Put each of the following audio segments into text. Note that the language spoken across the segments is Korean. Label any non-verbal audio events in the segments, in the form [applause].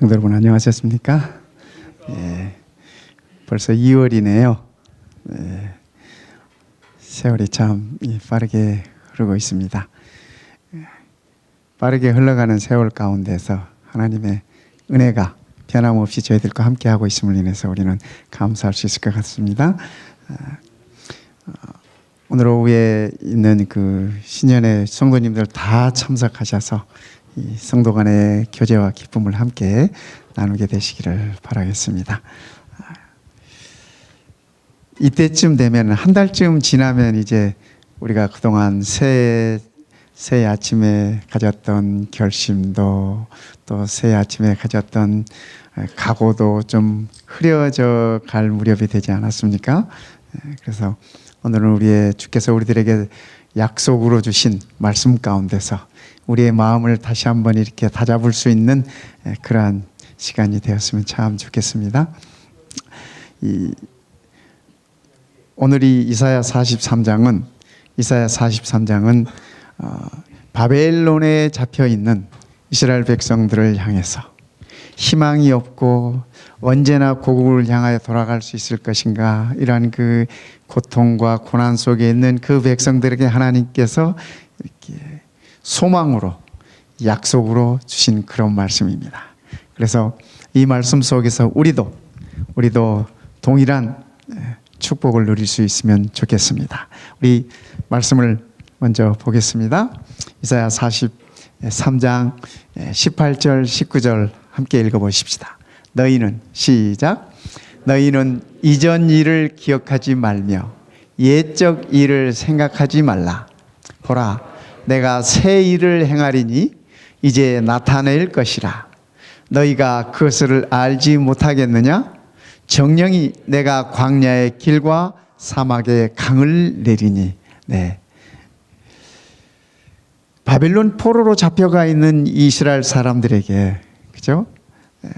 성도 여러분 안녕하셨습니까? 예, 벌써 2월이네요. 예, 세월이 참 이, 빠르게 흐르고 있습니다. 예, 빠르게 흘러가는 세월 가운데서 하나님의 은혜가 변함없이 저희들과 함께하고 있음을 인해서 우리는 감사할 수 있을 것 같습니다. 아, 어, 오늘 오후에 있는 그 신년의 성도님들 다 참석하셔서 이 성도 간의 교제와 기쁨을 함께 나누게 되시기를 바라겠습니다. 아, 이때쯤 되면 한 달쯤 지나면 이제 우리가 그동안 새해 새해 아침에 가졌던 결심도 또 새해 아침에 가졌던 각오도 좀 흐려져 갈 무렵이 되지 않았습니까? 예, 그래서 오늘은 우리의 주께서 우리들에게 약속으로 주신 말씀 가운데서 우리의 마음을 다시 한번 이렇게 다잡을 수 있는 예, 그러한 시간이 되었으면 참 좋겠습니다. 이 오늘이 이사야 43장은 이사야 43장은 어, 바벨론에 잡혀 있는 이스라엘 백성들을 향해서 희망이 없고 언제나 고국을 향하여 돌아갈 수 있을 것인가 이러한 그 고통과 고난 속에 있는 그 백성들에게 하나님께서 이렇게 소망으로 약속으로 주신 그런 말씀입니다. 그래서 이 말씀 속에서 우리도 우리도 동일한 예, 축복을 누릴 수 있으면 좋겠습니다. 우리 말씀을 먼저 보겠습니다. 이사야 43장 18절 19절 함께 읽어 보십시다. 너희는 시작 너희는 이전 일을 기억하지 말며 옛적 일을 생각하지 말라. 보라, 내가 새 일을 행하리니 이제 나타낼 것이라. 너희가 그것을 알지 못하겠느냐? 정령이 내가 광야의 길과 사막의 강을 내리니. 네. 바벨론 포로로 잡혀가 있는 이스라엘 사람들에게 그죠? 네.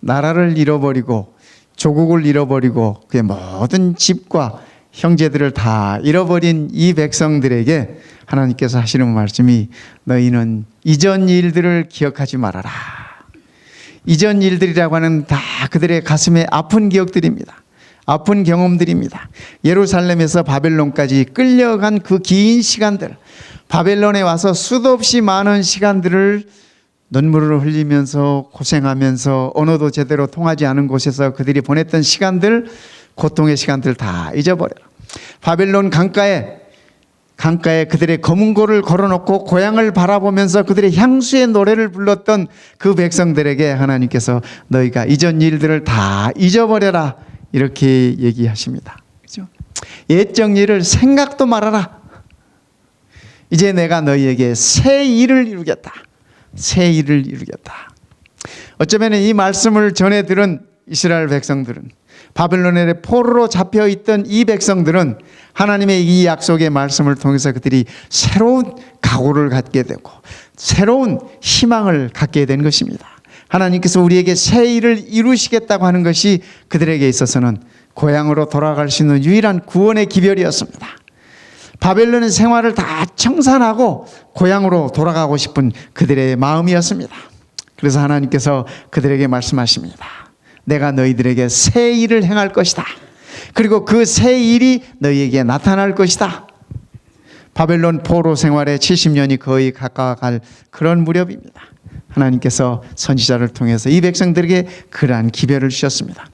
나라를 잃어버리고 조국을 잃어버리고 그의 모든 집과 형제들을 다 잃어버린 이 백성들에게 하나님께서 하시는 말씀이 너희는 이전 일들을 기억하지 말아라. 이전 일들이라고 하는 다 그들의 가슴에 아픈 기억들입니다. 아픈 경험들입니다. 예루살렘에서 바벨론까지 끌려간 그 긴 시간들, 바벨론에 와서 수도 없이 많은 시간들을 눈물을 흘리면서 고생하면서 언어도 제대로 통하지 않은 곳에서 그들이 보냈던 시간들, 고통의 시간들 다 잊어버려. 바벨론 강가에 강가에 그들의 검은 고를 걸어놓고 고향을 바라보면서 그들의 향수의 노래를 불렀던 그 백성들에게 하나님께서 너희가 이전 일들을 다 잊어버려라 이렇게 얘기하십니다. 그죠? 옛적 일을 생각도 말아라. 이제 내가 너희에게 새 일을 이루겠다. 새 일을 이루겠다. 어쩌면 이 말씀을 전해 들은 이스라엘 백성들은 바벨론의 포로로 잡혀 있던 이 백성들은 하나님의 이 약속의 말씀을 통해서 그들이 새로운 각오를 갖게 되고 새로운 희망을 갖게 된 것입니다. 하나님께서 우리에게 새 일을 이루시겠다고 하는 것이 그들에게 있어서는 고향으로 돌아갈 수 있는 유일한 구원의 기별이었습니다. 바벨론의 생활을 다 청산하고 고향으로 돌아가고 싶은 그들의 마음이었습니다. 그래서 하나님께서 그들에게 말씀하십니다. 내가 너희들에게 새 일을 행할 것이다. 그리고 그 새 일이 너희에게 나타날 것이다. 바벨론 포로 생활에 70년이 거의 가까워갈 그런 무렵입니다. 하나님께서 선지자를 통해서 이 백성들에게 그러한 기별을 주셨습니다.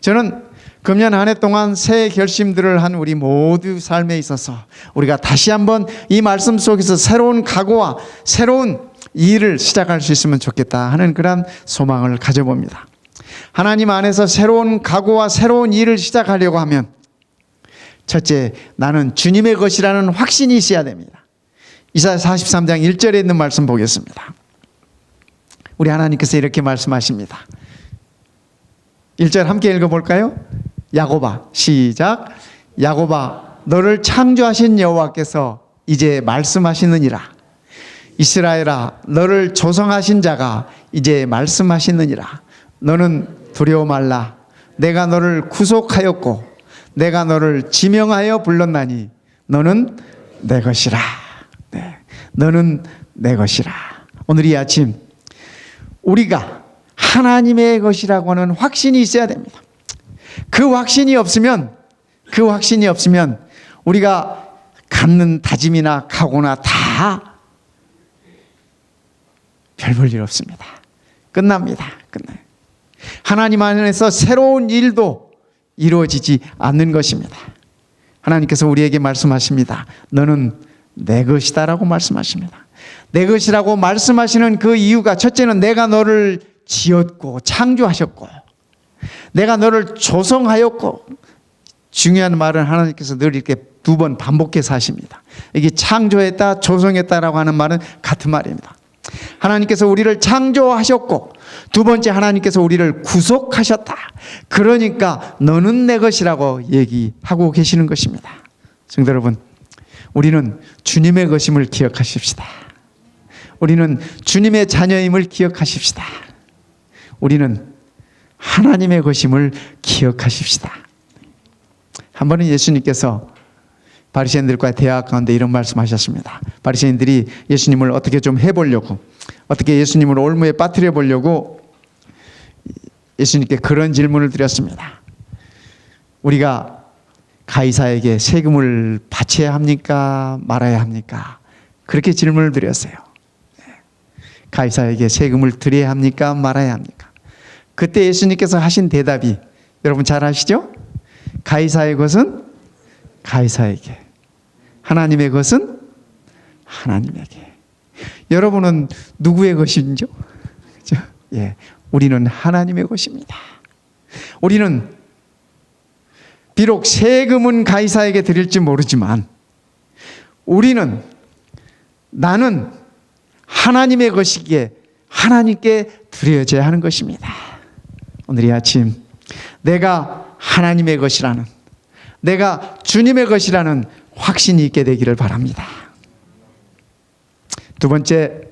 저는 금년 한 해 동안 새 결심들을 한 우리 모두 삶에 있어서 우리가 다시 한번 이 말씀 속에서 새로운 각오와 새로운 일을 시작할 수 있으면 좋겠다 하는 그런 소망을 가져봅니다. 하나님 안에서 새로운 각오와 새로운 일을 시작하려고 하면 첫째, 나는 주님의 것이라는 확신이 있어야 됩니다. 이사야 43장 1절에 있는 말씀 보겠습니다. 우리 하나님께서 이렇게 말씀하십니다. 1절 함께 읽어볼까요? 야고바 시작 야고바 너를 창조하신 여호와께서 이제 말씀하시느니라 이스라엘아 너를 조성하신 자가 이제 말씀하시느니라 너는 두려워 말라 내가 너를 구속하였고 내가 너를 지명하여 불렀나니 너는 내 것이라 네. 너는 내 것이라 오늘 이 아침 우리가 하나님의 것이라고 하는 확신이 있어야 됩니다. 그 확신이 없으면 그 확신이 없으면 우리가 갖는 다짐이나 각오나 다 별 볼 일 없습니다. 끝납니다. 끝나요. 하나님 안에서 새로운 일도 이루어지지 않는 것입니다. 하나님께서 우리에게 말씀하십니다. 너는 내 것이다라고 말씀하십니다. 내 것이라고 말씀하시는 그 이유가 첫째는 내가 너를 지었고 창조하셨고 내가 너를 조성하였고 중요한 말은 하나님께서 늘 이렇게 두 번 반복해서 하십니다. 이게 창조했다, 조성했다라고 하는 말은 같은 말입니다. 하나님께서 우리를 창조하셨고 두 번째 하나님께서 우리를 구속하셨다. 그러니까 너는 내 것이라고 얘기하고 계시는 것입니다. 성도 여러분, 우리는 주님의 것임을 기억하십시다. 우리는 주님의 자녀임을 기억하십시다. 우리는 하나님의 것임을 기억하십시다. 한 번은 예수님께서 바리새인들과 대화 가운데 이런 말씀하셨습니다. 바리새인들이 예수님을 어떻게 좀 해보려고, 어떻게 예수님을 올무에 빠뜨려 보려고 예수님께 그런 질문을 드렸습니다. 우리가 가이사에게 세금을 바쳐야 합니까? 말아야 합니까? 그렇게 질문을 드렸어요. 가이사에게 세금을 드려야 합니까? 말아야 합니까? 그때 예수님께서 하신 대답이 여러분 잘 아시죠? 가이사의 것은 가이사에게. 하나님의 것은 하나님에게. 여러분은 누구의 것인죠? 그죠? 예. 우리는 하나님의 것입니다. 우리는 비록 세금은 가이사에게 드릴지 모르지만 우리는 나는 하나님의 것이기에 하나님께 드려져야 하는 것입니다. 오늘 이 아침 내가 하나님의 것이라는 내가 주님의 것이라는 확신이 있게 되기를 바랍니다. 두 번째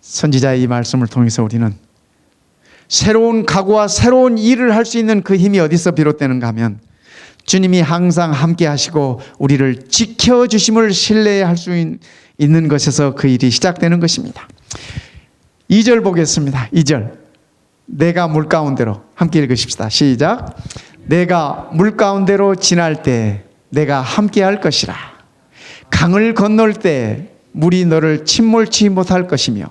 선지자의 이 말씀을 통해서 우리는 새로운 각오와 새로운 일을 할 수 있는 그 힘이 어디서 비롯되는가 하면 주님이 항상 함께 하시고 우리를 지켜 주심을 신뢰할 수 있는 것에서 그 일이 시작되는 것입니다. 2절 보겠습니다. 2절. 내가 물 가운데로 함께 읽으십시다. 시작. 내가 물 가운데로 지날 때 내가 함께 할 것이라. 강을 건널 때 물이 너를 침몰치 못할 것이며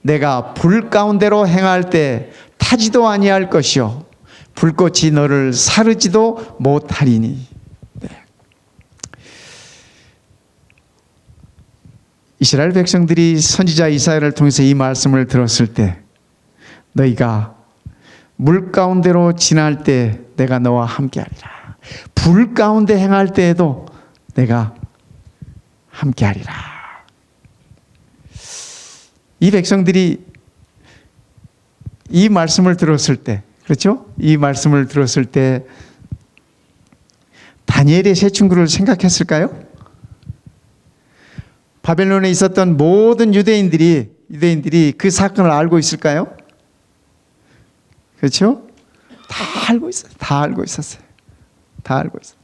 내가 불 가운데로 행할 때 타지도 아니할 것이요. 불꽃이 너를 사르지도 못하리니. 네. 이스라엘 백성들이 선지자 이사야를 통해서 이 말씀을 들었을 때 너희가 물 가운데로 지날 때 내가 너와 함께하리라. 불 가운데 행할 때에도 내가 함께하리라 이 백성들이 이 말씀을 들었을 때, 그렇죠? 이 말씀을 들었을 때 다니엘의 세 친구를 생각했을까요? 바벨론에 있었던 모든 유대인들이 유대인들이 그 사건을 알고 있을까요? 그렇죠? 다 알고 있어요. 다 알고 있었어요. 다 알고 있어요.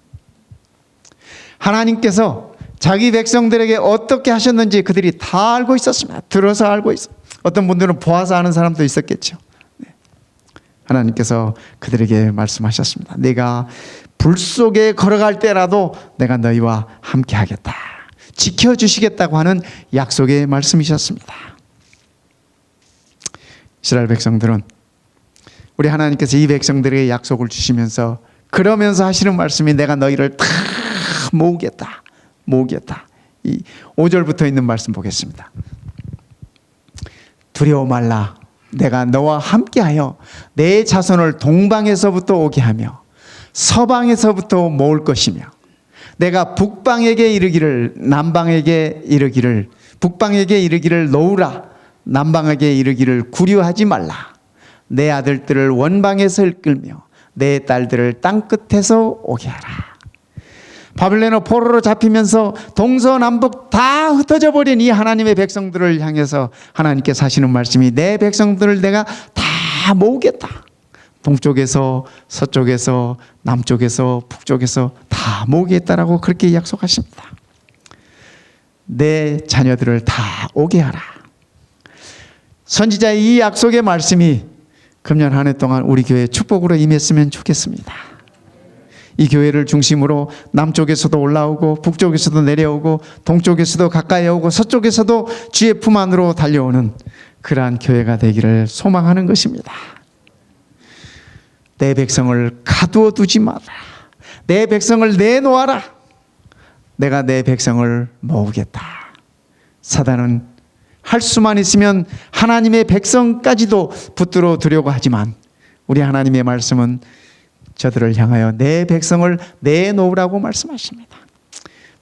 하나님께서 자기 백성들에게 어떻게 하셨는지 그들이 다 알고 있었습니다. 들어서 알고 있어. 어떤 분들은 보아서 아는 사람도 있었겠죠. 네. 하나님께서 그들에게 말씀하셨습니다. 내가 불 속에 걸어갈 때라도 내가 너희와 함께 하겠다. 지켜주시겠다고 하는 약속의 말씀이셨습니다. 이스라엘 백성들은 우리 하나님께서 이 백성들에게 약속을 주시면서 그러면서 하시는 말씀이 내가 너희를 다 모으겠다. 모으겠다. 이 5절부터 있는 말씀 보겠습니다. 두려워 말라. 내가 너와 함께하여 내 자손을 동방에서부터 오게 하며 서방에서부터 모을 것이며 내가 북방에게 이르기를 남방에게 이르기를 북방에게 이르기를 놓으라 남방에게 이르기를 구려하지 말라 내 아들들을 원방에서 이끌며 내 딸들을 땅 끝에서 오게 하라 바벨론의 포로로 잡히면서 동서남북 다 흩어져 버린 이 하나님의 백성들을 향해서 하나님께서 하시는 말씀이 내 백성들을 내가 다 모으겠다. 동쪽에서 서쪽에서 남쪽에서 북쪽에서 다 모으겠다라고 그렇게 약속하십니다. 내 자녀들을 다 오게 하라. 선지자의 이 약속의 말씀이 금년 한 해 동안 우리 교회 축복으로 임했으면 좋겠습니다. 이 교회를 중심으로 남쪽에서도 올라오고 북쪽에서도 내려오고 동쪽에서도 가까이 오고 서쪽에서도 주의 품 안으로 달려오는 그러한 교회가 되기를 소망하는 것입니다. 내 백성을 가두어 두지 마라. 내 백성을 내놓아라. 내가 내 백성을 모으겠다. 사단은 할 수만 있으면 하나님의 백성까지도 붙들어 두려고 하지만 우리 하나님의 말씀은 저들을 향하여 내 백성을 내놓으라고 말씀하십니다.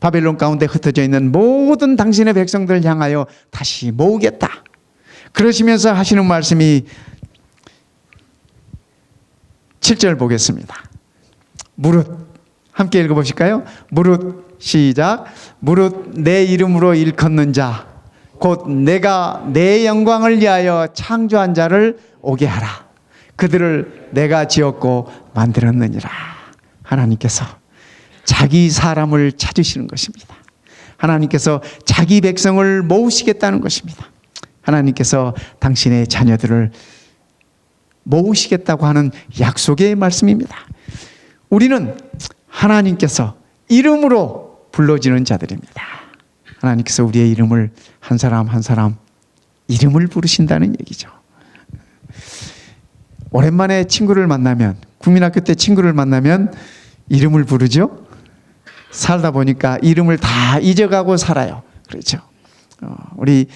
바벨론 가운데 흩어져 있는 모든 당신의 백성들을 향하여 다시 모으겠다. 그러시면서 하시는 말씀이 7절 보겠습니다. 무릇 함께 읽어 보실까요? 무릇 시작 무릇 내 이름으로 일컫는 자 곧 내가 내 영광을 위하여 창조한 자를 오게 하라. 그들을 내가 지었고 만들었느니라. 하나님께서 자기 사람을 찾으시는 것입니다. 하나님께서 자기 백성을 모으시겠다는 것입니다. 하나님께서 당신의 자녀들을 모으시겠다고 하는 약속의 말씀입니다. 우리는 하나님께서 이름으로 불러지는 자들입니다. 하나님께서 우리의 이름을 한 사람 한 사람 이름을 부르신다는 얘기죠. 오랜만에 친구를 만나면 국민학교 때 친구를 만나면 이름을 부르죠. 살다 보니까 이름을 다 잊어가고 살아요. 그렇죠. 어, 우리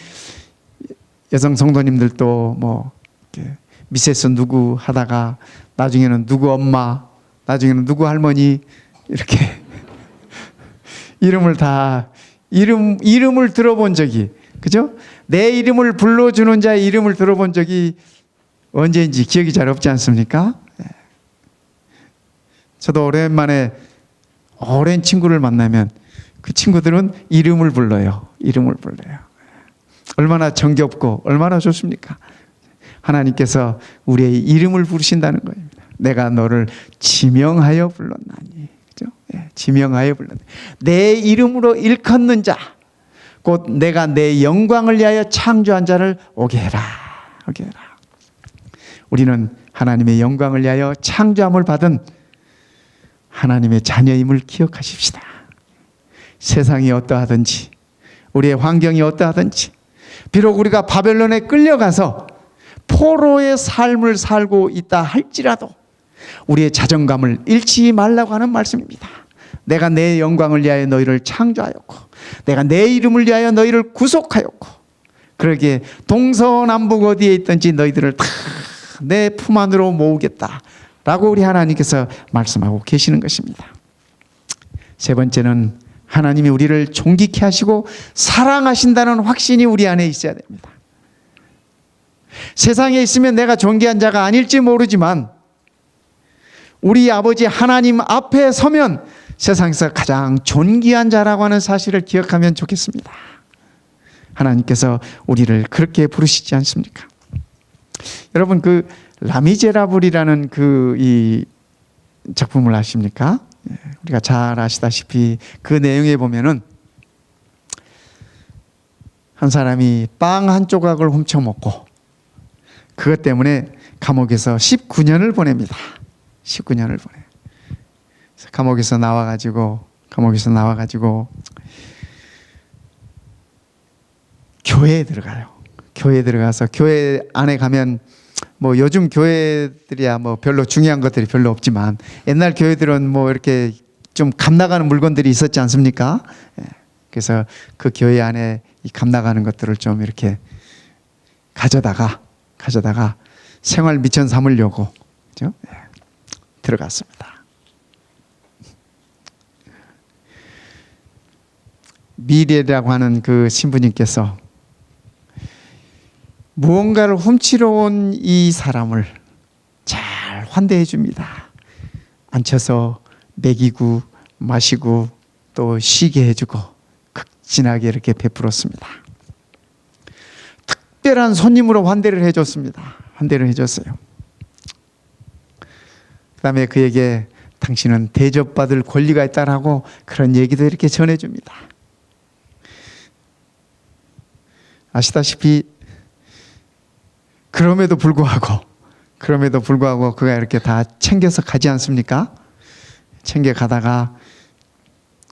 여성 성도님들도 뭐 미세스 누구 하다가 나중에는 누구 엄마, 나중에는 누구 할머니 이렇게 [laughs] 이름을 다 이름 이름을 들어본 적이 그죠? 내 이름을 불러주는 자의 이름을 들어본 적이 언제인지 기억이 잘 없지 않습니까? 예. 저도 오랜만에 오랜 친구를 만나면 그 친구들은 이름을 불러요. 이름을 불러요. 얼마나 정겹고 얼마나 좋습니까? 하나님께서 우리의 이름을 부르신다는 거입니다. 내가 너를 지명하여 불렀나니. 그죠? 예, 지명하여 불렀네. 내 이름으로 일컫는 자, 곧 내가 내 영광을 위하여 창조한 자를 오게 해라. 오게 해라. 우리는 하나님의 영광을 위하여 창조함을 받은 하나님의 자녀임을 기억하십시다. 세상이 어떠하든지, 우리의 환경이 어떠하든지, 비록 우리가 바벨론에 끌려가서 포로의 삶을 살고 있다 할지라도 우리의 자존감을 잃지 말라고 하는 말씀입니다. 내가 내 영광을 위하여 너희를 창조하였고, 내가 내 이름을 위하여 너희를 구속하였고, 그러기에 동서남북 어디에 있든지 너희들을 다 내 품 안으로 모으겠다. 라고 우리 하나님께서 말씀하고 계시는 것입니다. 세 번째는 하나님이 우리를 존귀케 하시고 사랑하신다는 확신이 우리 안에 있어야 됩니다. 세상에 있으면 내가 존귀한 자가 아닐지 모르지만 우리 아버지 하나님 앞에 서면 세상에서 가장 존귀한 자라고 하는 사실을 기억하면 좋겠습니다. 하나님께서 우리를 그렇게 부르시지 않습니까? 여러분 그 라미제라블이라는 그 이 작품을 아십니까? 예, 우리가 잘 아시다시피 그 내용에 보면은 한 사람이 빵 한 조각을 훔쳐 먹고 그것 때문에 감옥에서 19년을 보냅니다. 19년을 보내. 감옥에서 나와 가지고 감옥에서 나와 가지고 교회에 들어가요. 교회에 들어가서 교회 안에 가면 뭐 요즘 교회들이야 뭐 별로 중요한 것들이 별로 없지만 옛날 교회들은 뭐 이렇게 좀 감나가는 물건들이 있었지 않습니까? 예. 그래서 그 교회 안에 이 감나가는 것들을 좀 이렇게 가져다가 가져다가 생활 미천 삼으려고 그죠? 예. 들어갔습니다. 미래라고 하는 그 신부님께서 무언가를 훔치러 온 이 사람을 잘 환대해 줍니다. 앉혀서 먹이고 마시고 또 쉬게 해주고 극진하게 이렇게 베풀었습니다. 특별한 손님으로 환대를 해줬습니다. 환대를 해줬어요. 그 다음에 그에게 당신은 대접받을 권리가 있다라고 그런 얘기도 이렇게 전해줍니다. 아시다시피 그럼에도 불구하고 [laughs] 그럼에도 불구하고 그가 이렇게 다 챙겨서 가지 않습니까? 챙겨 가다가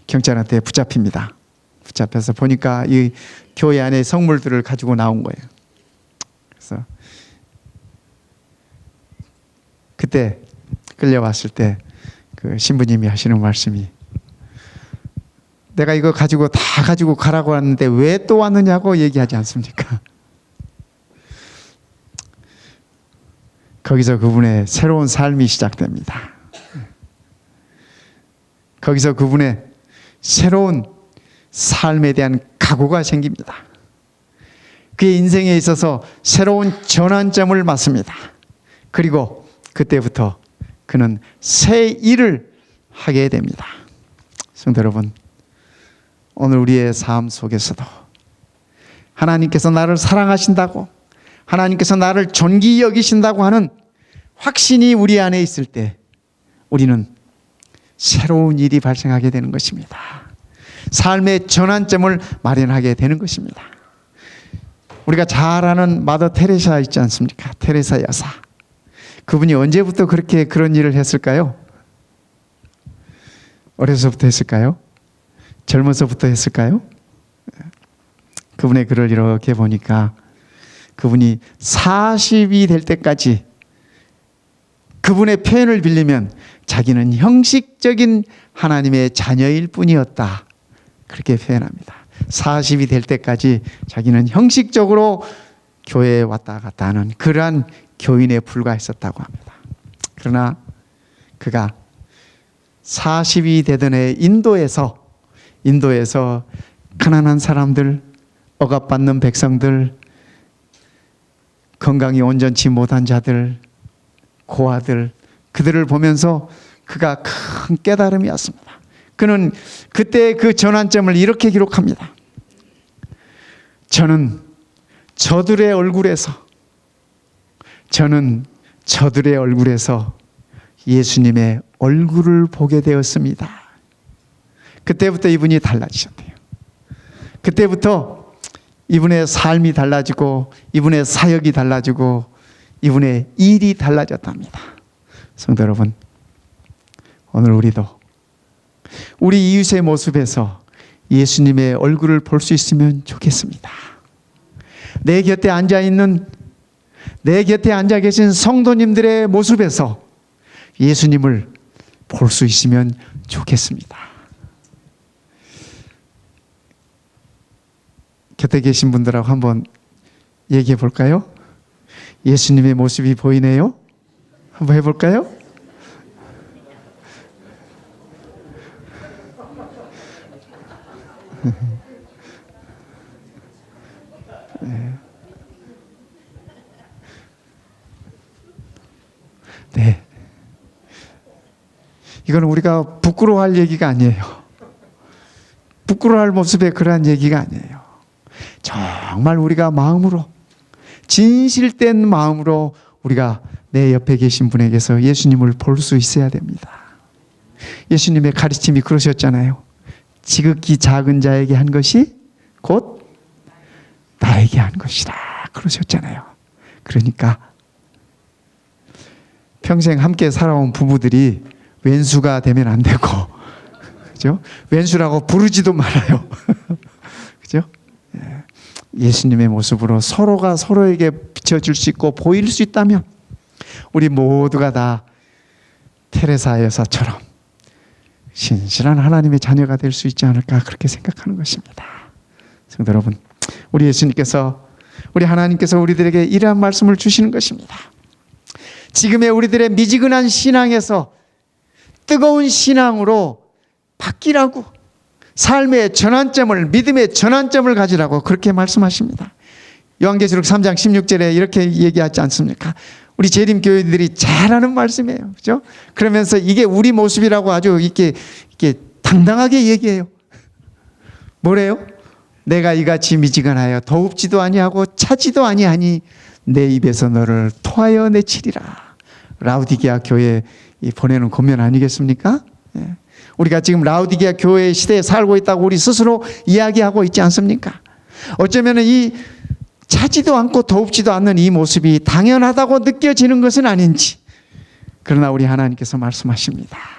경찰한테 붙잡힙니다. 붙잡혀서 보니까 이 교회 안에 성물들을 가지고 나온 거예요. 그래서 그때 끌려왔을 때 그 신부님이 하시는 말씀이 내가 이거 가지고 다 가지고 가라고 하는데 왜 또 왔느냐고 얘기하지 않습니까? [laughs] 거기서 그분의 새로운 삶이 시작됩니다. 거기서 그분의 새로운 삶에 대한 각오가 생깁니다. 그의 인생에 있어서 새로운 전환점을 맞습니다. 그리고 그때부터 그는 새 일을 하게 됩니다. 성도 여러분, 오늘 우리의 삶 속에서도 하나님께서 나를 사랑하신다고 하나님께서 나를 존귀 여기신다고 하는 확신이 우리 안에 있을 때 우리는 새로운 일이 발생하게 되는 것입니다. 삶의 전환점을 마련하게 되는 것입니다. 우리가 잘 아는 마더 테레사 있지 않습니까? 테레사 여사. 그분이 언제부터 그렇게 그런 일을 했을까요? 어려서부터 했을까요? 젊어서부터 했을까요? 그분의 글을 이렇게 보니까 그분이 40이 될 때까지 그분의 표현을 빌리면 자기는 형식적인 하나님의 자녀일 뿐이었다. 그렇게 표현합니다. 40이 될 때까지 자기는 형식적으로 교회에 왔다 갔다 하는 그러한 교인에 불과했었다고 합니다. 그러나 그가 40이 되던 해 인도에서 인도에서 가난한 사람들, 억압받는 백성들, 건강이 온전치 못한 자들, 고아들 그들을 보면서 그가 큰 깨달음이었습니다. 그는 그때 그 전환점을 이렇게 기록합니다. 저는 저들의 얼굴에서 저는 저들의 얼굴에서 예수님의 얼굴을 보게 되었습니다. 그때부터 이분이 달라지셨대요. 그때부터 이분의 삶이 달라지고 이분의 사역이 달라지고 이분의 일이 달라졌답니다. 성도 여러분, 오늘 우리도 우리 이웃의 모습에서 예수님의 얼굴을 볼 수 있으면 좋겠습니다. 내 곁에 앉아 있는 내 곁에 앉아 계신 성도님들의 모습에서 예수님을 볼 수 있으면 좋겠습니다. 곁에 계신 분들하고 한번 얘기해 볼까요? 예수님의 모습이 보이네요? 한번 해볼까요? [laughs] 네. 이건 우리가 부끄러워할 얘기가 아니에요. 부끄러워할 모습의 그러한 얘기가 아니에요. 정말 우리가 마음으로 진실된 마음으로 우리가 내 옆에 계신 분에게서 예수님을 볼 수 있어야 됩니다. 예수님의 가르침이 그러셨잖아요. 지극히 작은 자에게 한 것이 곧 나에게 한 것이라 그러셨잖아요. 그러니까 평생 함께 살아온 부부들이 왼수가 되면 안 되고 그죠? 왼수라고 부르지도 말아요. [laughs] 예수님의 모습으로 서로가 서로에게 비춰줄 수 있고 보일 수 있다면 우리 모두가 다 테레사 여사처럼 신실한 하나님의 자녀가 될 수 있지 않을까 그렇게 생각하는 것입니다. 성도 여러분, 우리 예수님께서 우리 하나님께서 우리들에게 이러한 말씀을 주시는 것입니다. 지금의 우리들의 미지근한 신앙에서 뜨거운 신앙으로 바뀌라고 삶의 전환점을 믿음의 전환점을 가지라고 그렇게 말씀하십니다. 요한계시록 3장 16절에 이렇게 얘기하지 않습니까? 우리 재림 교회들이 잘하는 말씀이에요. 그죠? 그러면서 이게 우리 모습이라고 아주 이렇게 이렇게 당당하게 얘기해요. 뭐래요? 내가 이같이 미지근하여 더웁지도 아니하고 차지도 아니하니 내 입에서 너를 토하여 내치리라. 라우디게아 교회 보내는 권면 아니겠습니까? 예. 우리가 지금 라우디게아 교회 시대에 살고 있다고 우리 스스로 이야기하고 있지 않습니까? 어쩌면 이 차지도 않고 더웁지도 않는 이 모습이 당연하다고 느껴지는 것은 아닌지. 그러나 우리 하나님께서 말씀하십니다.